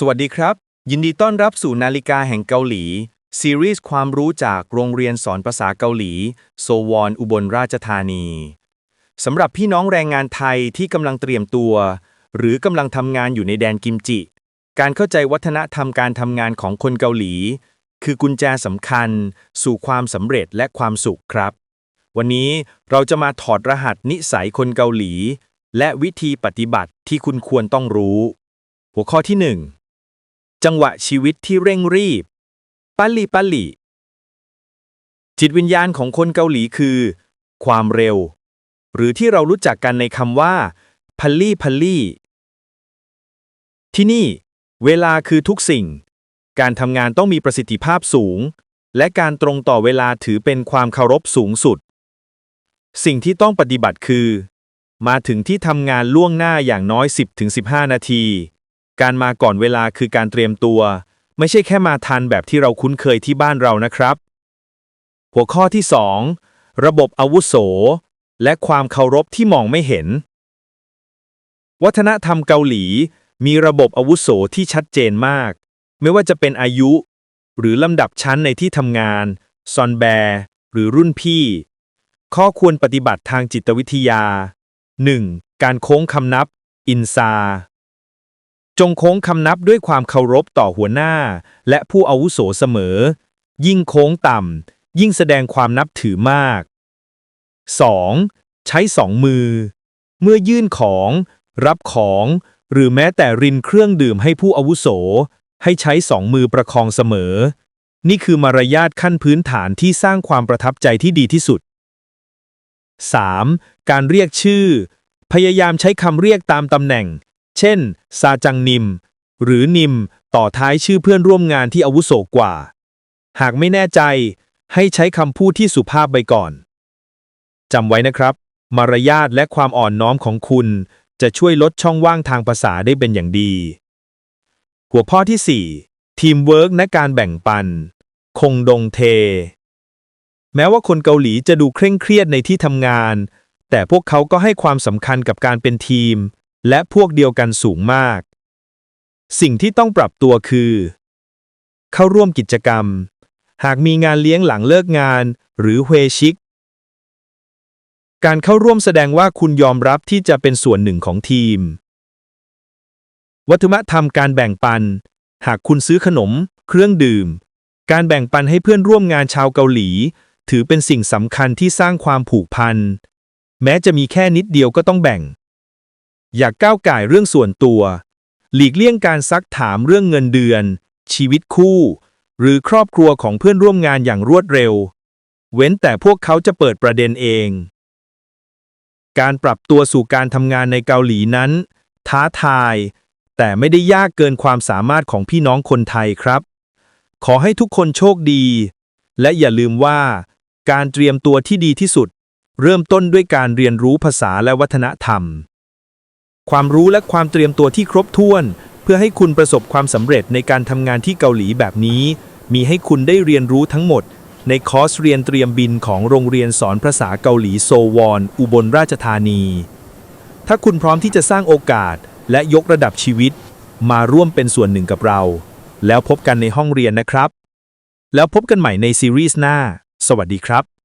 สวัสดีครับ ยินดีต้อนรับสู่นาฬิกาแห่งเกาหลี ซีรีส์ความรู้จากโรงเรียนสอนภาษาเกาหลี โซวอนอุบลราชธานีสำหรับพี่น้องแรงงานไทยที่กำลังเตรียมตัว หรือกำลังทำงานอยู่ในแดนกิมจิ การเข้าใจวัฒนธรรมการทำงานของคนเกาหลี คือกุญแจสำคัญ สู่ความสำเร็จและความสุขครับ วันนี้เราจะมาถอดรหัสนิสัยคนเกาหลี และวิธีปฏิบัติที่คุณควรต้องรู้ หัวข้อที่ 1 จังหวะชีวิตที่เร่งรีบปัลลีปัลลีจิตวิญญาณของคนเกาหลีคือ ความเร็ว หรือที่เรารู้จักกันในคำว่าพัลลี่พัลลี่ที่นี่ เวลาคือทุกสิ่ง การทำงานต้องมีประสิทธิภาพสูง และการตรงต่อเวลาถือเป็นความเคารพสูงสุด สิ่งที่ต้องปฏิบัติคือ มาถึงที่ทำงานล่วงหน้าอย่างน้อย 10-15 นาที การมาก่อนเวลาคือการเตรียมตัว ไม่ใช่แค่มาทันแบบที่เราคุ้นเคยที่บ้านเรานะครับ หัวข้อที่ 2 ระบบอาวุโส และความเคารพที่มองไม่เห็น วัฒนธรรมเกาหลี มีระบบอาวุโสที่ชัดเจนมาก ไม่ว่าจะเป็นอายุ หรือลำดับชั้นในที่ทำงาน ซอนแบร์หรือรุ่นพี่ ข้อควรปฏิบัติทางจิตวิทยา 1. การโค้งคำนับ อินซา จงโค้งคำนับด้วยความเคารพต่อหัวหน้า และผู้อาวุโสเสมอ ยิ่งโค้งต่ำ ยิ่งแสดงความนับถือมาก 2. ใช้สองมือ เมื่อยื่นของ รับของ หรือแม้แต่รินเครื่องดื่มให้ผู้อาวุโส ให้ใช้สองมือประคองเสมอ นี่คือมารยาทขั้นพื้นฐานที่สร้างความประทับใจที่ดีที่สุด 3. การเรียกชื่อ พยายามใช้คำเรียกตามตำแหน่ง เช่น ซาจังนิม หรือนิม ต่อท้ายชื่อเพื่อนร่วมงานที่อาวุโสกว่า หากไม่แน่ใจ ให้ใช้คำพูดที่สุภาพไปก่อนจำไว้นะครับ มารยาทและความอ่อนน้อมของคุณ จะช่วยลดช่องว่างทางภาษาได้เป็นอย่างดี หัวข้อที่ 4 ทีมเวิร์กและการแบ่งปัน คงดงเท แม้ว่าคนเกาหลีจะดูเคร่งเครียดในที่ทำงาน แต่พวกเขาก็ให้ความสำคัญกับการเป็นทีม และพวกเดียวกันสูงมาก สิ่งที่ต้องปรับตัวคือ เข้าร่วมกิจกรรม หากมีงานเลี้ยงหลังเลิกงาน หรือเฮชิก การเข้าร่วมแสดงว่าคุณยอมรับที่จะเป็นส่วนหนึ่งของทีม วัฒนธรรมการแบ่งปัน หากคุณซื้อขนม เครื่องดื่ม การแบ่งปันให้เพื่อนร่วมงานชาวเกาหลี ถือเป็นสิ่งสำคัญที่สร้างความผูกพัน แม้จะมีแค่นิดเดียวก็ต้องแบ่ง อย่ากก้าวไก่เรื่องส่วนตัว หลีกเลี่ยงการซักถามเรื่องเงินเดือน ชีวิตคู่ หรือครอบครัวของเพื่อนร่วมงานอย่างรวดเร็ว เว้นแต่พวกเขาจะเปิดประเด็นเอง การปรับตัวสู่การทำงานในเกาหลีนั้น ท้าทาย แต่ไม่ได้ยากเกินความสามารถของพี่น้องคนไทยครับ ขอให้ทุกคนโชคดี และอย่าลืมว่า การเตรียมตัวที่ดีที่สุด เริ่มต้นด้วยการเรียนรู้ภาษาและวัฒนธรรม ความรู้และความเตรียมตัวที่ครบถ้วน เพื่อให้คุณประสบความสำเร็จในการทำงานที่เกาหลีแบบนี้ มีให้คุณได้เรียนรู้ทั้งหมด ในคอร์สเรียนเตรียมบินของโรงเรียนสอนภาษาเกาหลีโซวอน อุบลราชธานี ถ้าคุณพร้อมที่จะสร้างโอกาสและยกระดับชีวิต มาร่วมเป็นส่วนหนึ่งกับเรา แล้วพบกันในห้องเรียนนะครับ แล้วพบกันใหม่ในซีรีส์หน้า สวัสดีครับ